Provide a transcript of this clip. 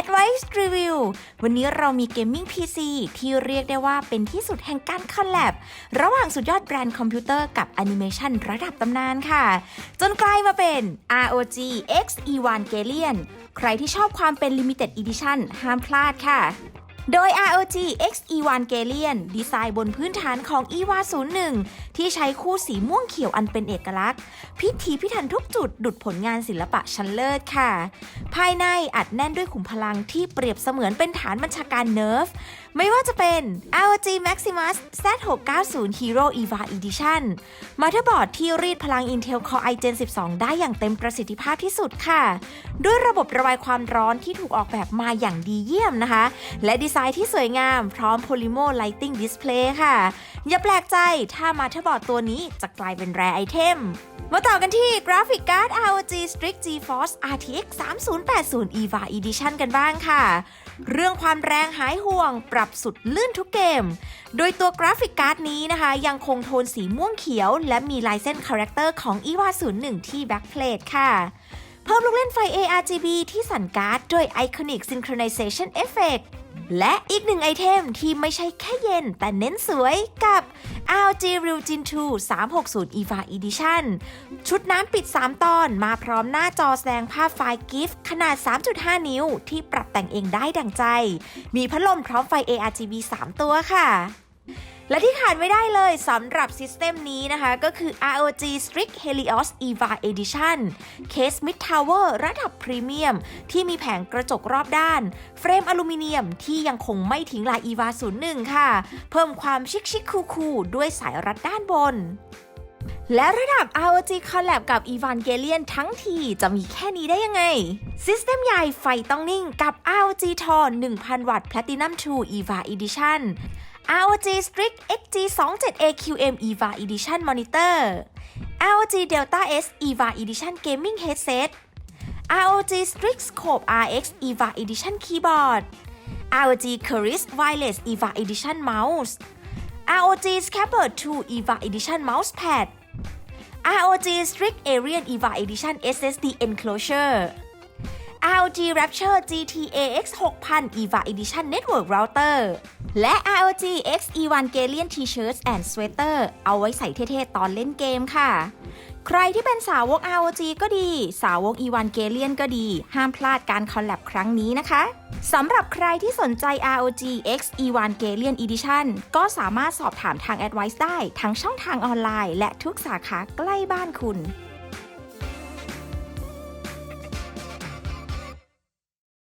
Advice Review วันนี้เรามีเกมมิ่ง PC ที่เรียกได้ว่าเป็นที่สุดแห่งการคอลแลบระหว่างสุดยอดแบรนด์คอมพิวเตอร์กับแอนิเมชันระดับตำนานค่ะ จนกลายมาเป็น ROG X Evangelion ใครที่ชอบความเป็น Limited Edition ห้ามพลาดค่ะ โดย ROG XE1 g a l i a n ดีไซน์บนพื้นฐานของ EVA 01 ที่ใช้คู่สีม่วงเขียวอันเป็นเอกลักษณ์ พิถีพิถันทุกจุดดุดผลงานศิลปะชั้นเลิศค่ะ ภายในอัดแน่นด้วยขุมพลังที่เปรียบเสมือนเป็นฐานบัญชาการเนิร์ฟ ไม่ว่าจะเป็น ROG Maximus Z690 Hero EVA Edition มาเตอร์บอร์ดที่รีดพลัง Intel Core i Gen 12 ได้อย่างเต็มประสิทธิภาพที่สุดค่ะ ด้วยระบบระบายความร้อนที่ถูกออกแบบมาอย่างดีเยี่ยมนะคะ และดีไซน์ที่สวยงามพร้อม Polymo Lighting Display ค่ะ อย่าแปลกใจถ้ามาเตอร์บอร์ดตัวนี้จะกลายเป็นแรไอเทมมาต่อกันที่กราฟิกการ์ด ROG Strix GeForce RTX 3080 EVA Edition กันบ้างค่ะ เรื่องความแรงหายห่วง ปรับสุดลื่นทุกเกม โดยตัวกราฟิกการ์ดนี้นะคะ ยังคงโทนสีม่วงเขียว และมีลายเส้นคาแรคเตอร์ของ EVA 01 ที่ Backplate ค่ะ เพิ่มลูกเล่นไฟ ARGB ที่สั่นการ์ดด้วย Iconic Synchronization Effect และอีกหนึ่งไอเทมที่ไม่ใช่แค่เย็นแต่เน้นสวยกับ LG r e l g i n 2 360 EVA Edition ชุดน้ำปิด 3 ตอนมาพร้อมหน้าจอแสดงภาพไฟล์ GIF ขนาด 3.5 นิ้ว ที่ปรับแต่งเองได้ดังใจ มีพัดลมพร้อมไฟ ARGB 3 ตัวค่ะ และที่ขาดไม่ได้เลยสำหรับซิสเต็มนี้นะคะ ก็คือ ROG Strix Helios EVA Edition เคส Mid Tower ระดับพรีเมียม ที่มีแผงกระจกรอบด้าน เฟรมอลูมิเนียมที่ยังคงไม่ทิ้งลาย EVA 01 ค่ะ เพิ่มความชิคชิคคูคูด้วยสายรัดด้านบน และระดับ ROG Collab กับ Evangelion ทั้งทีจะมีแค่นี้ได้ยังไง ซิสเต็มใหญ่ไฟต้องนิ่งกับ ROG Thor 1000 วัตต์ Platinum 2 EVA Edition ROG Strix XG 27 AQM EVA Edition Monitor ROG Delta S EVA Edition Gaming Headset ROG Strix Scope RX EVA Edition Keyboard ROG Keris Wireless EVA Edition Mouse ROG Scabbard 2 EVA Edition Mousepad ROG Strix Arian EVA Edition SSD Enclosure ROG Rapture GTAX 6000 EVA Edition Network Router และ ROG X Evangelion T-shirts and Sweater เอาไว้ใส่เท่ๆ ตอนเล่นเกมค่ะ ใครที่เป็นสาวก ROG ก็ดี สาวก Evangelion ก็ดี ห้ามพลาดการคอลแลบครั้งนี้นะคะ สำหรับใครที่สนใจ ROG X Evangelion Edition ก็สามารถสอบถามทาง Advice ได้ทั้งช่องทางออนไลน์ และทุกสาขาใกล้บ้านคุณ